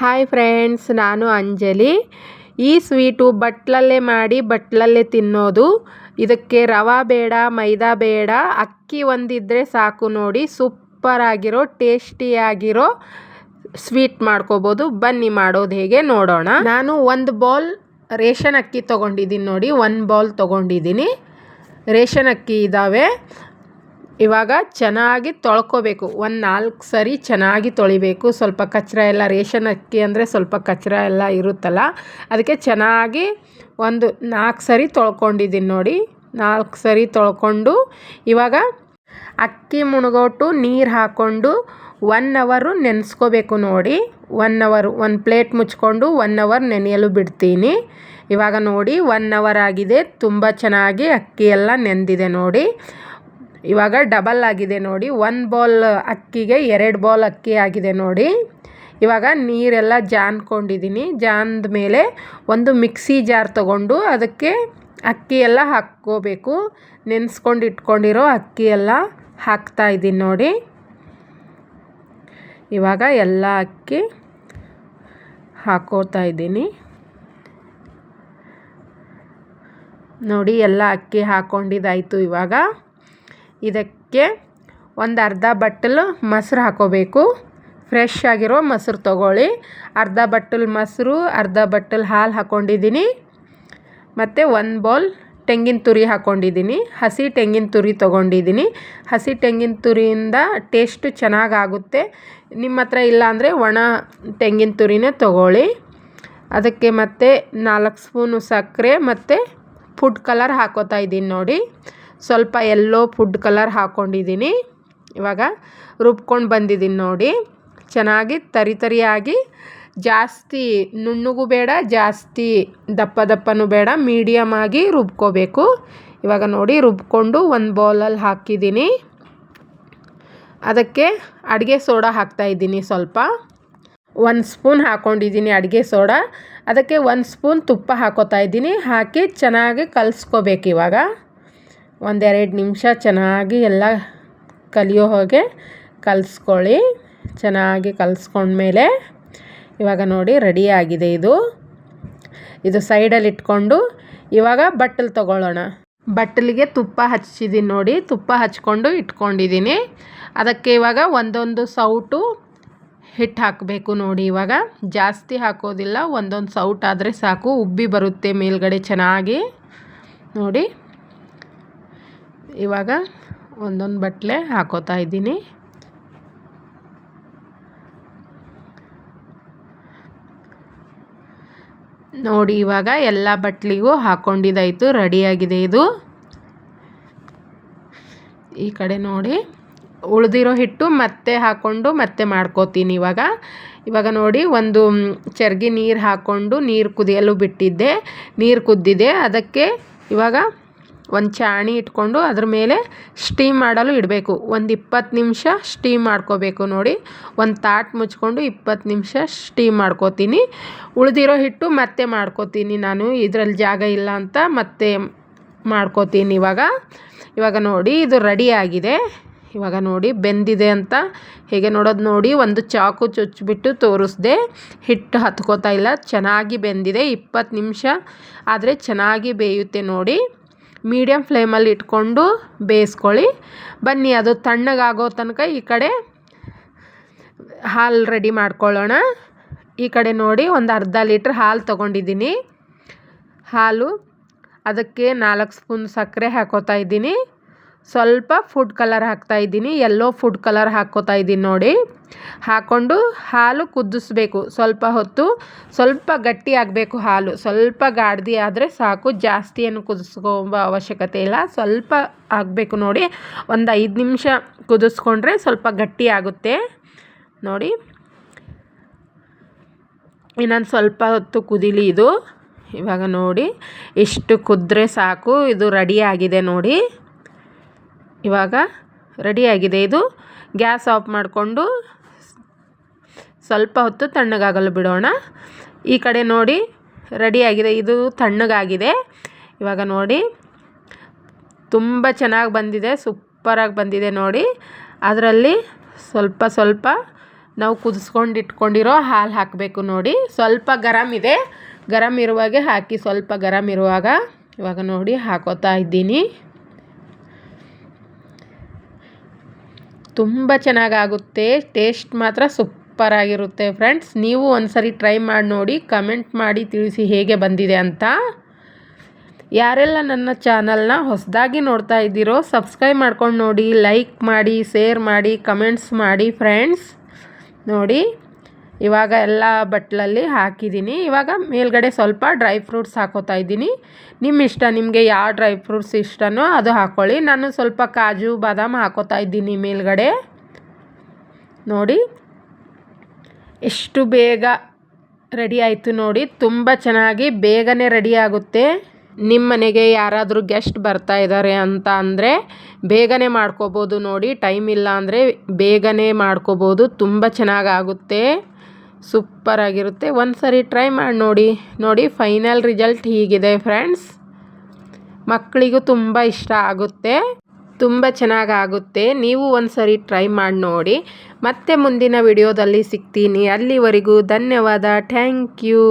Hi friends ನಾನು ಅಂಜಲಿ. ಈ sweet ಬಟ್ಲಲ್ಲೇ ಮಾಡಿ ಬಟ್ಲಲ್ಲೇ ತಿನ್ನೋದು. ಇದಕ್ಕೆ ರವೆ ಬೇಡ, ಮೈದಾ ಬೇಡ, ಅಕ್ಕಿ ಒಂದಿದ್ದರೆ ಸಾಕು ನೋಡಿ ಸೂಪರ್ ಆಗಿರೋ ಟೇಸ್ಟಿಯಾಗಿರೋ ಸ್ವೀಟ್ ಮಾಡ್ಕೋಬೋದು. ಬನ್ನಿ ಮಾಡೋದು ಹೇಗೆ ನೋಡೋಣ. ನಾನು ಒಂದು ಬೌಲ್ ರೇಷನ್ ಅಕ್ಕಿ ತೊಗೊಂಡಿದ್ದೀನಿ ನೋಡಿ ಒಂದು ಬೌಲ್ ತೊಗೊಂಡಿದ್ದೀನಿ. ರೇಷನ್ ಅಕ್ಕಿ ಇದ್ದಾವೆ ಇವಾಗ ಚೆನ್ನಾಗಿ ತೊಳ್ಕೊಬೇಕು. ಒಂದು ನಾಲ್ಕು ಸರಿ ಚೆನ್ನಾಗಿ ತೊಳಿಬೇಕು. ಸ್ವಲ್ಪ ಕಚ್ರ ಎಲ್ಲ ರೇಷನ್ ಅಕ್ಕಿ ಅಂದರೆ ಸ್ವಲ್ಪ ಕಚ್ರ ಎಲ್ಲ ಇರುತ್ತಲ್ಲ, ಅದಕ್ಕೆ ಚೆನ್ನಾಗಿ ಒಂದು ನಾಲ್ಕು ಸರಿ ತೊಳ್ಕೊಂಡಿದ್ದೀನಿ ನೋಡಿ. ನಾಲ್ಕು ಸರಿ ತೊಳ್ಕೊಂಡು ಇವಾಗ ಅಕ್ಕಿ ಮುಣಗೋಟು ನೀರು ಹಾಕ್ಕೊಂಡು ಒನ್ ಅವರು ನೆನೆಸ್ಕೋಬೇಕು ನೋಡಿ. ಒನ್ ಅವರ್ ಒಂದು ಪ್ಲೇಟ್ ಮುಚ್ಕೊಂಡು ಒನ್ ಅವರ್ ನೆನೆಯಲು ಬಿಡ್ತೀನಿ. ಇವಾಗ ನೋಡಿ ಒನ್ ಅವರ್ ಆಗಿದೆ. ತುಂಬ ಚೆನ್ನಾಗಿ ಅಕ್ಕಿ ಎಲ್ಲ ನೆಂದಿದೆ ನೋಡಿ. ಇವಾಗ ಡಬಲ್ ಆಗಿದೆ ನೋಡಿ. ಒಂದು ಬೌಲ್ ಅಕ್ಕಿಗೆ ಎರಡು ಬೌಲ್ ಅಕ್ಕಿ ಆಗಿದೆ ನೋಡಿ. ಇವಾಗ ನೀರೆಲ್ಲ ಜಾನ್ಕೊಂಡಿದ್ದೀನಿ. ಜಾನ್ದ ಮೇಲೆ ಒಂದು ಮಿಕ್ಸಿ ಜಾರ್ ತಗೊಂಡು ಅದಕ್ಕೆ ಅಕ್ಕಿ ಎಲ್ಲ ಹಾಕ್ಕೋಬೇಕು. ನೆನೆಸ್ಕೊಂಡು ಇಟ್ಕೊಂಡಿರೋ ಅಕ್ಕಿ ಎಲ್ಲ ಹಾಕ್ತಾ ಇದ್ದೀನಿ ನೋಡಿ. ಇವಾಗ ಎಲ್ಲ ಅಕ್ಕಿ ಹಾಕೋತಾ ಇದ್ದೀನಿ. ನೋಡಿ ಎಲ್ಲ ಅಕ್ಕಿ ಹಾಕ್ಕೊಂಡಿದ್ದಾಯಿತು ಇವಾಗ. ಇದಕ್ಕೆ ಒಂದು ಅರ್ಧ ಬಟ್ಟಲು ಮೊಸರು ಹಾಕೋಬೇಕು. ಫ್ರೆಶ್ ಆಗಿರೋ ಮೊಸರು ತೊಗೊಳ್ಳಿ. ಅರ್ಧ ಬಟ್ಟಲು ಮೊಸರು, ಅರ್ಧ ಬಟ್ಟಲು ಹಾಲು ಹಾಕ್ಕೊಂಡಿದ್ದೀನಿ ಮತ್ತು ಒಂದು ಬೌಲ್ ತೆಂಗಿನ ತುರಿ ಹಾಕ್ಕೊಂಡಿದ್ದೀನಿ ಹಸಿ ತೆಂಗಿನ ತುರಿ ತೊಗೊಂಡಿದ್ದೀನಿ. ಹಸಿ ತೆಂಗಿನ ತುರಿಯಿಂದ ಟೇಸ್ಟು ಚೆನ್ನಾಗಾಗುತ್ತೆ ನಿಮ್ಮ ಹತ್ರ ಇಲ್ಲ ಅಂದರೆ ಒಣ ತೆಂಗಿನ ತುರಿನೇ ತೊಗೊಳ್ಳಿ. ಅದಕ್ಕೆ ಮತ್ತೆ ನಾಲ್ಕು ಸ್ಪೂನು ಸಕ್ಕರೆ ಮತ್ತು ಫುಡ್ ಕಲರ್ ಹಾಕೋತಾ ಇದ್ದೀನಿ ನೋಡಿ. ಸ್ವಲ್ಪ ಎಲ್ಲೋ ಫುಡ್ ಕಲರ್ ಹಾಕ್ಕೊಂಡಿದ್ದೀನಿ ಇವಾಗ ರುಬ್ಕೊಂಡು ಬಂದಿದ್ದೀನಿ ನೋಡಿ. ಚೆನ್ನಾಗಿ ತರಿ ತರಿಯಾಗಿ, ಜಾಸ್ತಿ ನುಣ್ಣಗೂ ಬೇಡ, ಜಾಸ್ತಿ ದಪ್ಪ ದಪ್ಪನೂ ಬೇಡ ಮೀಡಿಯಮ್ ಆಗಿ ರುಬ್ಕೋಬೇಕು. ಇವಾಗ ನೋಡಿ, ರುಬ್ಕೊಂಡು ಒಂದು ಬೌಲಲ್ಲಿ ಹಾಕಿದ್ದೀನಿ. ಅದಕ್ಕೆ ಅಡುಗೆ ಸೋಡಾ ಹಾಕ್ತಾಯಿದ್ದೀನಿ ಸ್ವಲ್ಪ. ಒಂದು ಸ್ಪೂನ್ ಹಾಕ್ಕೊಂಡಿದ್ದೀನಿ ಅಡುಗೆ ಸೋಡಾ. ಅದಕ್ಕೆ ಒಂದು ಸ್ಪೂನ್ ತುಪ್ಪ ಹಾಕೋತಾ ಇದ್ದೀನಿ. ಹಾಕಿ ಚೆನ್ನಾಗಿ ಕಲಿಸ್ಕೋಬೇಕು ಇವಾಗ. ಒಂದೆರಡು ನಿಮಿಷ ಚೆನ್ನಾಗಿ ಎಲ್ಲ ಕಲಿಯೋ ಹಾಗೆ ಕಲಿಸ್ಕೊಳ್ಳಿ. ಚೆನ್ನಾಗಿ ಕಲಿಸ್ಕೊಂಡ್ಮೇಲೆ ಇವಾಗ ನೋಡಿ ರೆಡಿ ಆಗಿದೆ ಇದು. ಇದು ಸೈಡಲ್ಲಿ ಇಟ್ಕೊಂಡು ಇವಾಗ ಬಟ್ಟಲು ತಗೊಳ್ಳೋಣ. ಬಟ್ಟಲಿಗೆ ತುಪ್ಪ ಹಚ್ಚಿದ್ದೀನಿ ನೋಡಿ, ತುಪ್ಪ ಹಚ್ಕೊಂಡು ಇಟ್ಕೊಂಡಿದ್ದೀನಿ ಅದಕ್ಕೆ ಇವಾಗ ಒಂದೊಂದು ಸೌಟು ಹಿಟ್ಟು ಹಾಕಬೇಕು ನೋಡಿ ಇವಾಗ. ಜಾಸ್ತಿ ಹಾಕೋದಿಲ್ಲ, ಒಂದೊಂದು ಸೌಟ್ ಆದರೆ ಸಾಕು. ಉಬ್ಬಿ ಬರುತ್ತೆ ಮೇಲ್ಗಡೆ ಚೆನ್ನಾಗಿ. ನೋಡಿ. ಇವಾಗ ಒಂದೊಂದು ಬಟ್ಲೆ ಹಾಕೋತಾ ಇದ್ದೀನಿ. ನೋಡಿ, ಇವಾಗ ಎಲ್ಲ ಬಟ್ಲಿಗೂ ಹಾಕ್ಕೊಂಡಿದ್ದಾಯಿತು ರೆಡಿಯಾಗಿದೆ ಇದು. ಈ ಕಡೆ ನೋಡಿ, ಉಳಿದಿರೋ ಹಿಟ್ಟು ಮತ್ತೆ ಹಾಕ್ಕೊಂಡು ಮತ್ತೆ ಮಾಡ್ಕೋತೀನಿ ಇವಾಗ. ಇವಾಗ ನೋಡಿ, ಒಂದು ಚರ್ಗಿ ನೀರು ಹಾಕ್ಕೊಂಡು ನೀರು ಕುದಿಯಲು ಬಿಟ್ಟಿದ್ದೆ. ನೀರು ಕುದ್ದಿದೆ. ಅದಕ್ಕೆ ಇವಾಗ ಒಂದು ಚಾಣಿ ಇಟ್ಕೊಂಡು ಅದ್ರ ಮೇಲೆ ಸ್ಟೀಮ್ ಮಾಡಲು ಇಡಬೇಕು. ಒಂದು ಇಪ್ಪತ್ತು ನಿಮಿಷ ಸ್ಟೀಮ್ ಮಾಡ್ಕೋಬೇಕು ನೋಡಿ. ಒಂದು ತಾಟ್ ಮುಚ್ಕೊಂಡು ಇಪ್ಪತ್ತು ನಿಮಿಷ ಸ್ಟೀಮ್ ಮಾಡ್ಕೋತೀನಿ. ಉಳಿದಿರೋ ಹಿಟ್ಟು ಮತ್ತೆ ಮಾಡ್ಕೋತೀನಿ ನಾನು. ಇದರಲ್ಲಿ ಜಾಗ ಇಲ್ಲ ಅಂತ ಮತ್ತೆ ಮಾಡ್ಕೋತೀನಿ ಇವಾಗ. ಇವಾಗ ನೋಡಿ, ಇದು ರೆಡಿ ಆಗಿದೆ. ಇವಾಗ ನೋಡಿ, ಬೆಂದಿದೆ ಅಂತ. ಹೇಗೆ ನೋಡೋದು ನೋಡಿ, ಒಂದು ಚಾಕು ಚುಚ್ಚಿಬಿಟ್ಟು ತೋರಿಸ್ದೆ. ಹಿಟ್ಟು ಹತ್ಕೋತಾ ಇಲ್ಲ. ಚೆನ್ನಾಗಿ ಬೆಂದಿದೆ. ಇಪ್ಪತ್ತು ನಿಮಿಷ ಆದರೆ ಚೆನ್ನಾಗಿ ಬೇಯುತ್ತೆ ನೋಡಿ. ಮೀಡಿಯಮ್ ಫ್ಲೇಮಲ್ಲಿ ಇಟ್ಕೊಂಡು ಬೇಯಿಸ್ಕೊಳ್ಳಿ. ಬನ್ನಿ, ಅದು ತಣ್ಣಗಾಗೋ ತನಕ ಈ ಕಡೆ ಹಾಲು ರೆಡಿ ಮಾಡ್ಕೊಳ್ಳೋಣ. ಈ ಕಡೆ ನೋಡಿ, ಒಂದು ಅರ್ಧ ಲೀಟ್ರ್ ಹಾಲು ತೊಗೊಂಡಿದ್ದೀನಿ. ಹಾಲು, ಅದಕ್ಕೆ ನಾಲ್ಕು ಸ್ಪೂನ್ ಸಕ್ಕರೆ ಹಾಕೋತಾ ಇದ್ದೀನಿ. ಸ್ವಲ್ಪ ಫುಡ್ ಕಲರ್ ಹಾಕ್ತಾ ಇದ್ದೀನಿ. ಎಲ್ಲೋ ಫುಡ್ ಕಲರ್ ಹಾಕ್ಕೋತಾ ಇದ್ದೀನಿ ನೋಡಿ. ಹಾಕ್ಕೊಂಡು ಹಾಲು ಕುದಿಸ್ಬೇಕು. ಸ್ವಲ್ಪ ಹೊತ್ತು ಸ್ವಲ್ಪ ಗಟ್ಟಿ ಆಗಬೇಕು ಹಾಲು. ಸ್ವಲ್ಪ ಗಾಡ್ದಿ ಆದರೆ ಸಾಕು. ಜಾಸ್ತಿ ಏನು ಕುದಿಸ್ಕೊಂಬ ಅವಶ್ಯಕತೆ ಇಲ್ಲ. ಸ್ವಲ್ಪ ಆಗಬೇಕು ನೋಡಿ. ಒಂದು ಐದು ನಿಮಿಷ ಕುದಿಸ್ಕೊಂಡ್ರೆ ಸ್ವಲ್ಪ ಗಟ್ಟಿ ಆಗುತ್ತೆ. ನೋಡಿ. ಇನ್ನೊಂದು ಸ್ವಲ್ಪ ಹೊತ್ತು ಕುದಿಲಿ ಇದು. ಇವಾಗ ನೋಡಿ. ಇಷ್ಟು ಕುದ್ರೆ ಸಾಕು. ಇದು ರೆಡಿ ಆಗಿದೆ ನೋಡಿ. ಇವಾಗ ರೆಡಿಯಾಗಿದೆ ಇದು ಗ್ಯಾಸ್ ಆಫ್ ಮಾಡಿಕೊಂಡು ಸ್ವಲ್ಪ ಹೊತ್ತು ತಣ್ಣಗಾಗಲು ಬಿಡೋಣ. ಈ ಕಡೆ ನೋಡಿ ರೆಡಿಯಾಗಿದೆ ಇದು ತಣ್ಣಗಾಗಿದೆ. ಇವಾಗ ನೋಡಿ ತುಂಬ ಚೆನ್ನಾಗಿ ಬಂದಿದೆ. ಸೂಪರಾಗಿ ಬಂದಿದೆ ನೋಡಿ. ಅದರಲ್ಲಿ ಸ್ವಲ್ಪ ಸ್ವಲ್ಪ ನಾವು ಕುದಿಸ್ಕೊಂಡು ಇಟ್ಕೊಂಡಿರೋ ಹಾಲು ಹಾಕಬೇಕು ನೋಡಿ. ಸ್ವಲ್ಪ ಗರಮ್ ಇದೆ. ಗರಮ್ ಇರುವಾಗೆ ಹಾಕಿ ಸ್ವಲ್ಪ ಗರಮ್ ಇರುವಾಗ ಇವಾಗ ನೋಡಿ ಹಾಕೋತಾ ಇದ್ದೀನಿ. ತುಂಬ ಚೆನ್ನಾಗಾಗುತ್ತೆ. ಟೇಸ್ಟ್ ಮಾತ್ರ ಸೂಪರಾಗಿರುತ್ತೆ ಫ್ರೆಂಡ್ಸ್. ನೀವು ಒಂದ್ಸರಿ ಟ್ರೈ ಮಾಡಿ ನೋಡಿ, ಕಮೆಂಟ್ ಮಾಡಿ ತಿಳಿಸಿ ಹೇಗೆ ಬಂದಿದೆ ಅಂತ. ಯಾರೆಲ್ಲ ನನ್ನ ಚಾನಲ್ನ ಹೊಸದಾಗಿ ನೋಡ್ತಾ ಇದ್ದೀರೋ, ಸಬ್ಸ್ಕ್ರೈಬ್ ಮಾಡ್ಕೊಂಡು ನೋಡಿ, ಲೈಕ್ ಮಾಡಿ, ಶೇರ್ ಮಾಡಿ, ಕಮೆಂಟ್ಸ್ ಮಾಡಿ ಫ್ರೆಂಡ್ಸ್. ನೋಡಿ. ಇವಾಗ ಎಲ್ಲ ಬಟ್ಲಲ್ಲಿ ಹಾಕಿದ್ದೀನಿ. ಇವಾಗ ಮೇಲ್ಗಡೆ ಸ್ವಲ್ಪ ಡ್ರೈ ಫ್ರೂಟ್ಸ್ ಹಾಕೋತಾ ಇದ್ದೀನಿ. ನಿಮ್ಮ ಇಷ್ಟ, ನಿಮಗೆ ಯಾವ ಡ್ರೈ ಫ್ರೂಟ್ಸ್ ಇಷ್ಟನೋ ಅದು ಹಾಕ್ಕೊಳ್ಳಿ ನಾನು ಸ್ವಲ್ಪ ಕಾಜು, ಬಾದಾಮ್ ಹಾಕೋತಾ ಇದ್ದೀನಿ ಮೇಲ್ಗಡೆ. ನೋಡಿ, ಎಷ್ಟು ಬೇಗ ರೆಡಿ ಆಯಿತು ನೋಡಿ. ತುಂಬ ಚೆನ್ನಾಗಿ ಬೇಗನೆ ರೆಡಿ ಆಗುತ್ತೆ. ನಿಮ್ಮ ಮನೆಗೆ ಯಾರಾದರೂ ಗೆಸ್ಟ್ ಬರ್ತಾ ಇದ್ದಾರೆ ಅಂತ ಅಂದರೆ ಬೇಗನೆ ಮಾಡ್ಕೋಬೋದು ನೋಡಿ. ಟೈಮ್ ಇಲ್ಲ ಅಂದರೆ ಬೇಗನೆ ಮಾಡ್ಕೋಬೋದು. ತುಂಬ ಚೆನ್ನಾಗಾಗುತ್ತೆ. ಸೂಪರಾಗಿರುತ್ತೆ. ಒಂದು ಸರಿ ಟ್ರೈ ಮಾಡಿ ನೋಡಿ ನೋಡಿ ಫೈನಲ್ ರಿಸಲ್ಟ್ ಹೀಗಿದೆ ಫ್ರೆಂಡ್ಸ್ ಮಕ್ಕಳಿಗೂ ತುಂಬ ಇಷ್ಟ ಆಗುತ್ತೆ, ತುಂಬ ಚೆನ್ನಾಗಾಗುತ್ತೆ ನೀವು ಒಂದು ಸರಿ ಟ್ರೈ ಮಾಡಿ ನೋಡಿ. ಮತ್ತೆ ಮುಂದಿನ ವಿಡಿಯೋದಲ್ಲಿ ಸಿಗ್ತೀನಿ. ಅಲ್ಲಿವರೆಗೂ ಧನ್ಯವಾದ. Thank you